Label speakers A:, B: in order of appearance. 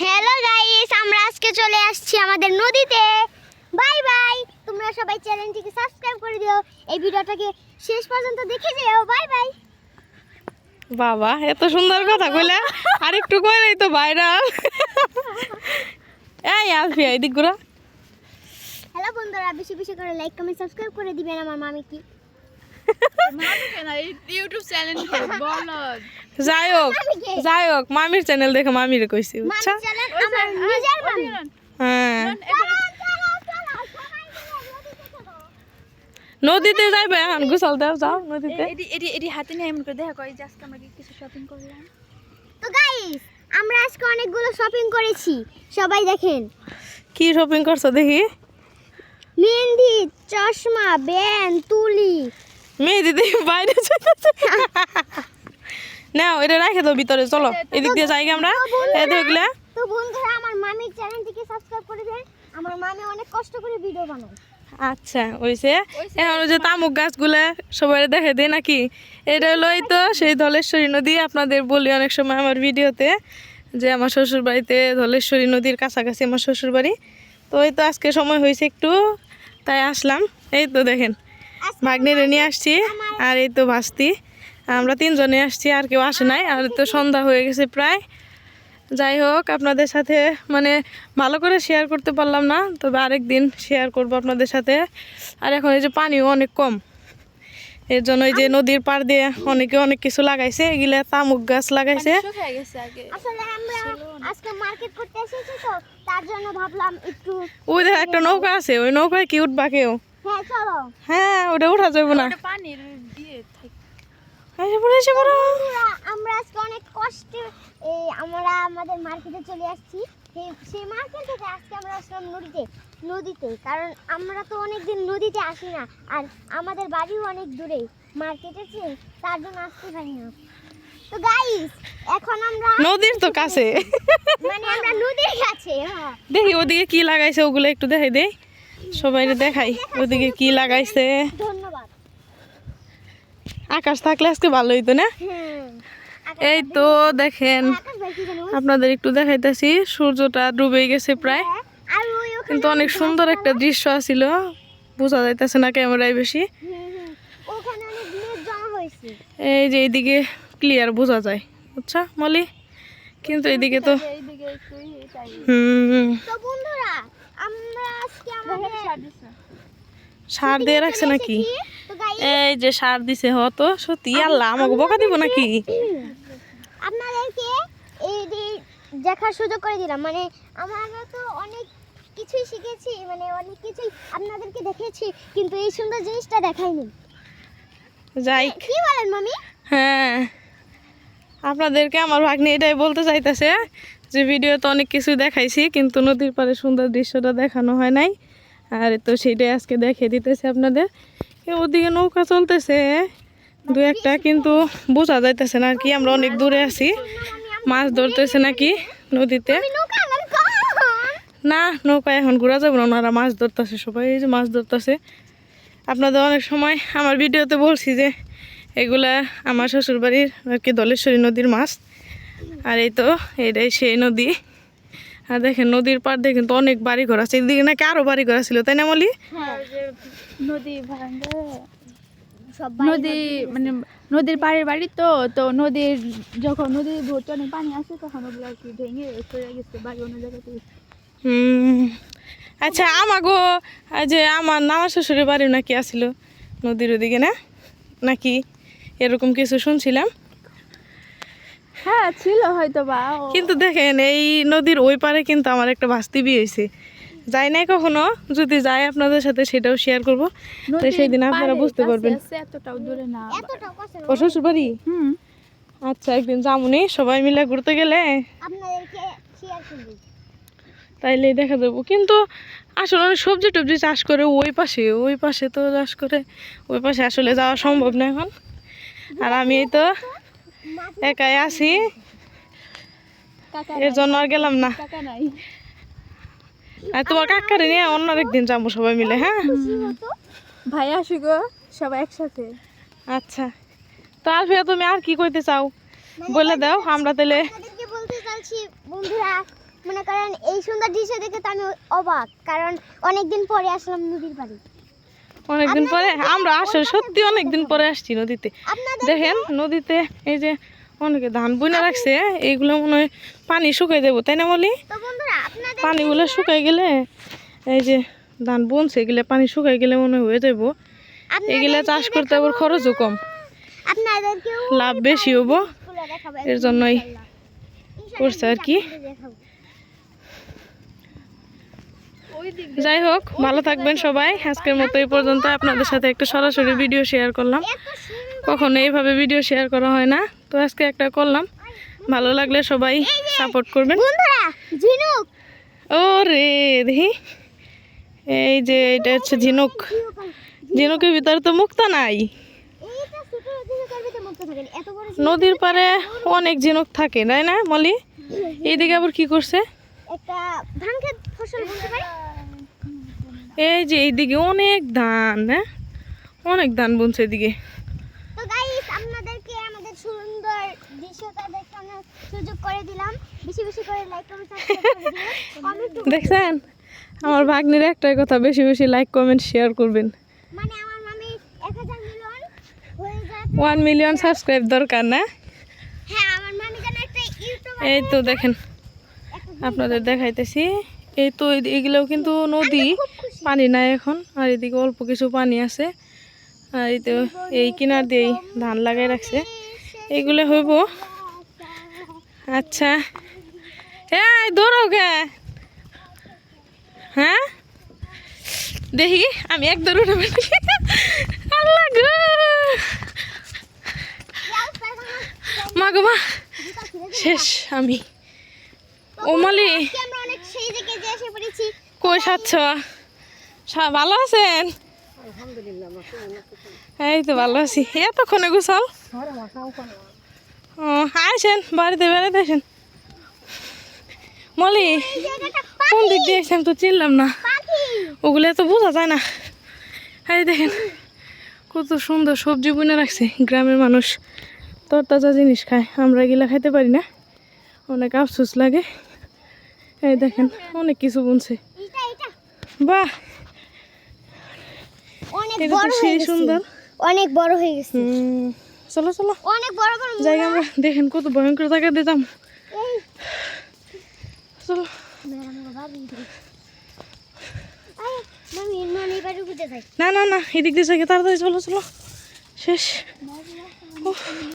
A: Hello guys আমরা আজকে চলে আসছি আমাদের নদীতে। বাই বাই তোমরা সবাই চ্যানেলটিকে সাবস্ক্রাইব করে দিও। এই ভিডিওটাকে শেষ পর্যন্ত দেখে যেও। বাই বাই
B: বাবা এত সুন্দর কথা কইলে। আর একটু কইলেই তো ভাইরাল এই আলফিয়া এদিক ঘুরা।
A: হ্যালো বন্ধুরা। বেশি বেশি করে লাইক কমেন্ট সাবস্ক্রাইব করে দিবেন আমার মামি কি মামি কেন
C: ইউটিউব চ্যানেল বলদ
B: যাই হোক যাই হোক মামির চ্যানেল দেখে মামির কইছি বুঝছা? হ্যাঁ।
A: চলো, চলো, চলো, নদীতে চলো।
B: যাইবে এখন গোসল দাও যাও নদীতে।
C: এডি এডি এডি হাতে নিয়ে এমন করে দেখা কই যে আজকে আমরা কি কিছু শপিং করলাম।
A: তো গাইস আমরা আজকে অনেকগুলো শপিং করেছি। সবাই দেখেন।
B: কি শপিং করছ দেখি?
A: মেহেন্দি চশমা ব্যান তুলি।
B: মেহেদি দেখি বাইরে যাইতাছে। নাও এটা রাখে তো ভিতরে চলো। এদিক দিয়ে যাই আমরা। দেখলে?
A: তো বন্ধুরা আমার মামির চ্যানেলটিকে সাবস্ক্রাইব করে দেন আমার মামি অনেক কষ্ট করে ভিডিও বানায়।
B: আচ্ছা এখন ওই যে তামুক গাছগুলা সবাই দেখে দেয় নাকি? এটা তো সেই ধলেশ্বরী নদী। আপনাদের বলি অনেক সময় আমার ভিডিওতে যে আমার শ্বশুর বাড়িতে ধলেশ্বরী নদীর কাছাকাছি আমার শ্বশুর বাড়ি তো এই তো আজকে সময় হয়েছে একটু তাই আসলাম। এই তো দেখেন ভাগ্নিরে নিয়ে আসছি। আর এই তো ভাস্তি। আমরা তিনজনে আসছি আর কেউ আসে নাই আর তো সন্ধ্যা হয়ে গেছে প্রায়। যাই হোক আপনাদের সাথে মানে ভালো করে শেয়ার করতে পারলাম না তবে আরেক দিন শেয়ার করব আপনাদের সাথে। আর এখন এই যে পানিও অনেক কম। এর জন্য এই যে নদীর পাড় দিয়ে অনেকে অনেক কিছু লাগাইছে এগুলা তামুক গাছ লাগাইছে।
C: শুকিয়ে গেছে আগে।
A: আসলে আমরা আজকে মার্কেট করতে এসেছি তো তার জন্য ভাবলাম একটু
B: ওই দেখ একটা নৌকা আছে ওই নৌকায় কি উঠবা কেউ?
A: হ্যাঁ
B: হ্যাঁ ওটা উঠা যাবে না
C: ওটা পানির দিয়ে থাকে
B: এসে পড়ে এসে পড়ো।
A: আমরা আজকে অনেক কষ্টে আমরা আমাদের মার্কেটে চলে আসছি। সেই- মার্কেট থেকে আজকে আমরা আসলাম নদীতে নদীতে। কারণ আমরা তো অনেক দিন নদীতে আসি না আর আমাদের বাড়িও অনেক দূরে। মার্কেটের চেয়ে তার জন্য আসতে পারি না। তো গাইস এখন আমরা
B: নদীর তো কাছে।
A: মানে আমরা নদীর কাছে হ্যাঁ।
B: দেখি ওদিকে কি লাগাইছে ওগুলো একটু দেখাই দেই সবাই দেখাই ওদিকে কি লাগাইছে।
A: ধন্যবাদ।
B: আকাশ থাকলে আজকে ভালো হইতো না? এই তো দেখেন, আপনাদের একটু দেখাইতেছি, সূর্যটা ডুবে গেছে প্রায়। কিন্তু অনেক সুন্দর একটা দৃশ্য আছিল, বোঝা যাইতেছে না ক্যামেরায় বেশি। এই যে এইদিকে ক্লিয়ার বোঝা যায়, বুঝছা, মলি? কিন্তু এইদিকে তো হুম
A: তো বন্ধুরা আমরা আজকে আমাদের
B: সার দিয়ে রাখছে নাকি? এই যে সার দিছে হ তো সত্যি আল্লাহ আমাকে বকা দিব নাকি?
A: আপনাদেরকে দেখার সুযোগ করে দিলাম। মানে আমরা তো অনেক কিছুই শিখেছি মানে অনেক কিছুই আপনাদেরকে দেখেছি কিন্তু এই সুন্দর জিনিসটা দেখাইনি।
B: যাই।
A: কি বলেন মামি?
B: হ্যাঁ আপনাদেরকে আমার ভাগ্নি এটাই বলতে চাইতেছে যে ভিডিওতে অনেক কিছু দেখাইছি কিন্তু নদীর পাড়ে সুন্দর দৃশ্যটা দেখানো হয় নাই। আর তো সেটাই আজকে দেখে দিতেছে আপনাদের। ওদিকে নৌকা চলতেছে দু একটা কিন্তু বোঝা যাইতেছে না কি, আমরা অনেক দূরে আছি। মাছ ধরতেছে নাকি নদীতে? না, নৌকা এখন ঘোরা যাবে না, ওনারা মাছ ধরতেছে সবাই, এই যে মাছ ধরতেছে। আপনাদের অনেক সময় আমার ভিডিওতে বলছি যে, এগুলা আমার শ্বশুরবাড়ির আর কি দলেশ্বরী নদীর মাছ। আর এই তো, এটাই সেই নদী। আর দেখেন নদীর পাড় দিয়ে কিন্তু অনেক বাড়ি ঘর আছে। এদিকে নাকি আরও বাড়ি ঘর ছিল তাই না মলি?
A: হ্যাঁ
C: নদী
A: সব
C: নদী মানে নদীর পাড়ের বাড়ি তো তো নদীর যখন নদীর ভর্তি অনেক পানি আসে তখন ওগুলো আর কি ভেঙে চলে গেছে বাড়ি অন্য জায়গাতে
B: হুম। আচ্ছা আমাগো যে আমার নানা শ্বশুরের বাড়ি নাকি আসছিল নদীর ওদিকে না? নাকি? এরকম কিছু শুনছিলাম।
C: হ্যাঁ ছিল হয়তো বা
B: কিন্তু দেখেন এই নদীর ওই পারে কিন্তু আমার একটা বিয়ে হয়েছে। যাই নাই কখনো যদি যাই আপনাদের সাথে সেটাও শেয়ার করব। তো সেই দিন আপনারা বুঝতে পারবেন।
C: এতটাও দূরে না।
B: ও শ্বশুর বাড়ি
C: হুম।
B: আচ্ছা একদিন যামুনি সবাই মিলে ঘুরতে গেলে?
A: আপনাদেরকে
B: তাইলে দেখা যাব কিন্তু আসলে অনেক সবজি টবজি চাষ করে ওই পাশে ওই পাশে তো চাষ করে ওই পাশে আসলে যাওয়া সম্ভব না এখন। আর আমি এই তো একাই আছি। এর জন্য আর গেলাম না। আর তোমার কাকারে নিয়ে অন্য একদিন যাব সবাই মিলে হ্যাঁ?
C: ভাই আসি গো সবাই একসাথে।
B: আচ্ছা। তো আলফিয়া তুমি আর কি কইতে চাও? বলে দাও আমরা তাহলে
A: আপনাদেরকে বলতে চাইছি বন্ধুরা মনে করেন এই সুন্দর দৃশ্য দেখে তো আমি অবাক কারণ অনেকদিন পরে আসলাম নদীর বাড়ি
B: অনেকদিন পরে? আমরা আসলে সত্যি অনেকদিন পরে আসছি নদীতে। দেখেন নদীতে এই যে অনেকে ধান বুনে রাখছে এইগুলো মনে হয় পানি শুকাই দেবো তাই না বলি পানিগুলো শুকাই গেলে এই যে ধান বুনছে এগুলো পানি শুকাই গেলে মনে হয়ে যাব এগুলা চাষ করতে আবার খরচও কম। লাভ বেশি হব। এর জন্যই করছে আর কি। যাই হোক ভালো থাকবেন সবাই। আজকের মতো এই পর্যন্ত আপনাদের সাথে একটা সরাসরি ভিডিও শেয়ার করলাম। কখনো এইভাবে ভিডিও শেয়ার করা হয় না। তো আজকে একটা করলাম। ভালো লাগলে সবাই সাপোর্ট করবেন। ও রে দেখি। এই যে এটা হচ্ছে ঝিনুক। ঝিনুকের ভিতরে তো মুক্তা নাই। নদীর পারে অনেক ঝিনুক থাকে তাই না মলি? এইদিকে আবার কি করছে? এই যে এইদিকে অনেক ধান হ্যাঁ? অনেক ধান বুনছে এদিকে
A: তো গাইস আপনাদেরকে আমাদের সুন্দর দৃশ্যটা দেখানোর সুযোগ করে দিলাম। বেশি বেশি করে লাইক কমেন্ট সাবস্ক্রাইব করে দিও। কমেন্ট
B: দেখছেন? আমার ভাগ্নির একটাই কথা বেশি বেশি লাইক কমেন্ট শেয়ার করবেন।
A: মানে আমার মামি 1000 মিলিয়ন হয়ে যায়
B: ওয়ান মিলিয়ন সাবস্ক্রাইব দরকার না?
A: হ্যাঁ আমার মামি যেন একটা ইউটিউবার
B: এই তো দেখেন আপনাদের দেখাইতেছি। এই তো এগুলোও কিন্তু নদী পানি নাই এখন আর এদিকে অল্প কিছু পানি আছে। আর এই তো এই কিনার দিয়েই ধান লাগাই রাখছে। এগুলো হইব আচ্ছা। এই দৌড়ো গে। হ্যাঁ? দেখি আমি এক দৌড় উঠে। আল্লাহ গো। মা গো মা শেষ আমি। ও মালি। কই সাচ্ছ ভালো আছেন? এই তো ভালো আছি। এতক্ষণে গোসল? আসেন বাড়িতে বেড়াতে আসেন মলি কোন দিক দিয়ে আসেন তো চিনলাম না। ওগুলো এত বোঝা যায় না। এই দেখেন কত সুন্দর সবজি বুনে রাখছে গ্রামের মানুষ। তরতাজা জিনিস খায় আমরা এগুলা খাইতে পারি না। অনেক আফসোস লাগে। এই দেখেন অনেক কিছু বুনছে। বাহ! এটা তো সেই সুন্দর।
A: অনেক বড় হয়ে গেছে।
B: চলো চলো।
A: অনেক বড় বড়
B: জায়গা আমরা দেখেন কত ভয়ঙ্কর জায়গা দিতাম চলো।
A: যাই।
B: না না না এদিক দিয়ে জায়গা তাড়াতাড়ি চলো চলো। শেষ।